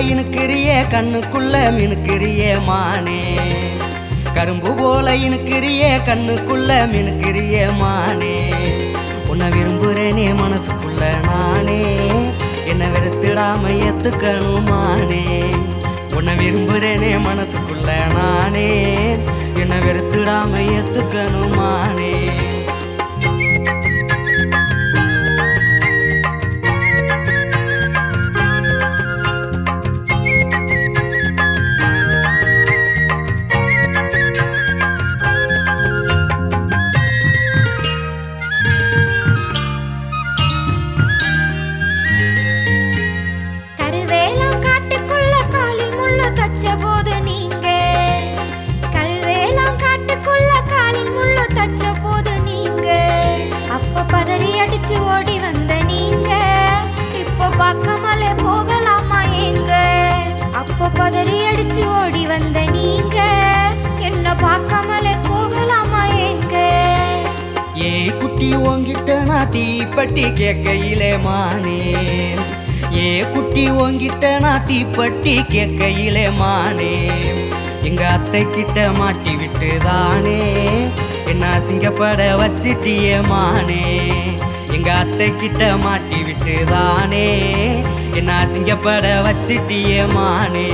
இனுக்கிறிய கண்ணுக்குள்ள மினுக்கிறிய மானே. கரும்பு போல இனுக்கிறிய கண்ணுக்குள்ள மினுக்கிறிய மானே. உன்னை விரும்புகிறேனே மனசுக்குள்ள நானே. என்னை வெறுத்திடாம ஏத்துக்கணுமானே உன்னை விரும்புகிறேனே மனசுக்குள்ள நானே. என்னை வெறுத்திடாம ஏத்துக்கணுமானே பார்க்காமலே போகலாமா எங்க? ஏ குட்டி உங்கிட்ட நான் தீப்பட்டி கேட்கையிலே மானே. ஏ குட்டி உங்கிட்ட நான் தீப்பட்டி கேட்கையிலே மானே. எங்க அத்தை கிட்ட மாட்டி விட்டு தானே. என்ன சிங்கப்பட வச்சிட்டியே மானே. எங்க அத்தை கிட்ட மாட்டி விட்டு தானே. என்ன சிங்கப்பட வச்சிட்டியே மானே.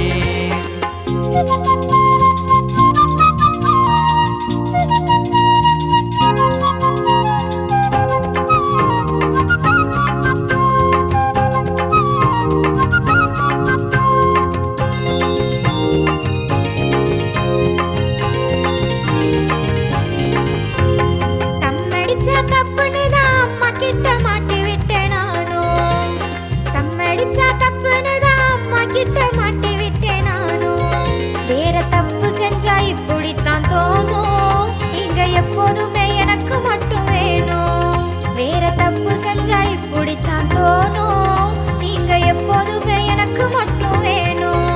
இப்படித்தான் தோணும். இங்க எப்போதுமே எனக்கு மட்டும் வேணும். வேற தப்பு செஞ்சா இப்படித்தான் தோணும். நீங்க எப்போதுமே எனக்கு மட்டும் வேணும்.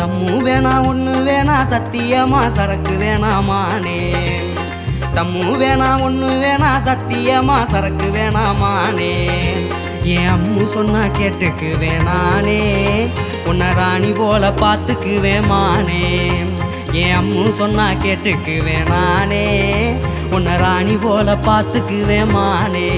தம்மு வேணா ஒண்ணு வேணா சத்தியமா சரக்கு வேணாமானே தம்மு வேணா ஒண்ணு வேணா சத்தியமா சரக்கு வேணாமானே என் அம்மு சொன்னா கேட்டுக்கு வேணானே உன்னை ராணி போல பார்த்துக்குவேன் மானே. என் அம்மு சொன்னா கேட்டுக்குவேன் நானே. உன்னை ராணி போல பார்த்துக்குவேன் மானே.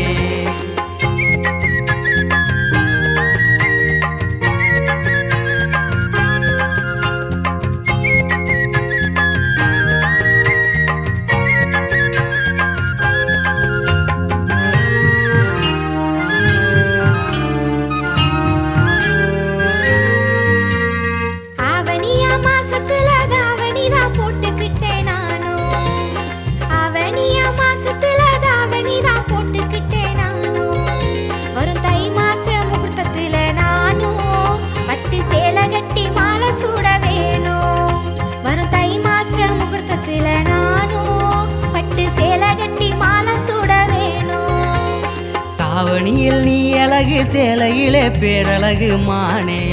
தாவணியில் நீ அழகு சேலையிலே பேரழகு மானே.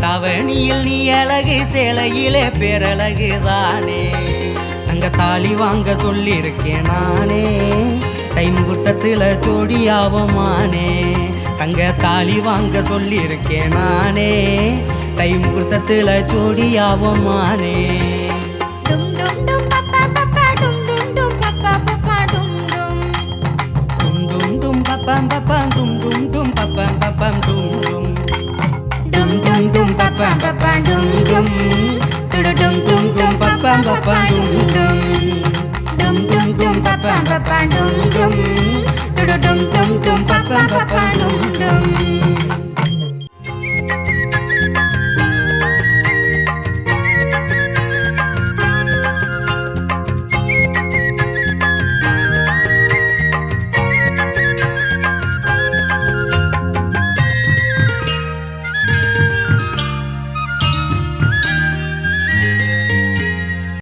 தவணியில் நீ அழகு சேலையிலே பேரழகு தானே. அங்க தாலி வாங்க சொல்லியிருக்கேன் நானே. கை முகூர்த்தத்தில் ஜோடியாவமானே. தங்க தாலி வாங்க சொல்லியிருக்கேன் நானே. கை முகூர்த்தத்தில் ஜோடியாவமானே. டும் டும் டும். பப்பம் பப்பம் டும் டும் டும் பப்பம் பப்பம் டும் டும் டும் டும் டும் பப்பா பப்பா டும் டும் டுடு டும் டும் டும் பப்பா பப்பா டும் டும் டும் டும் டும் பப்பா பப்பா டும் டும் டுடு டும் டும் டும் பப்பா பப்பா டும் டும்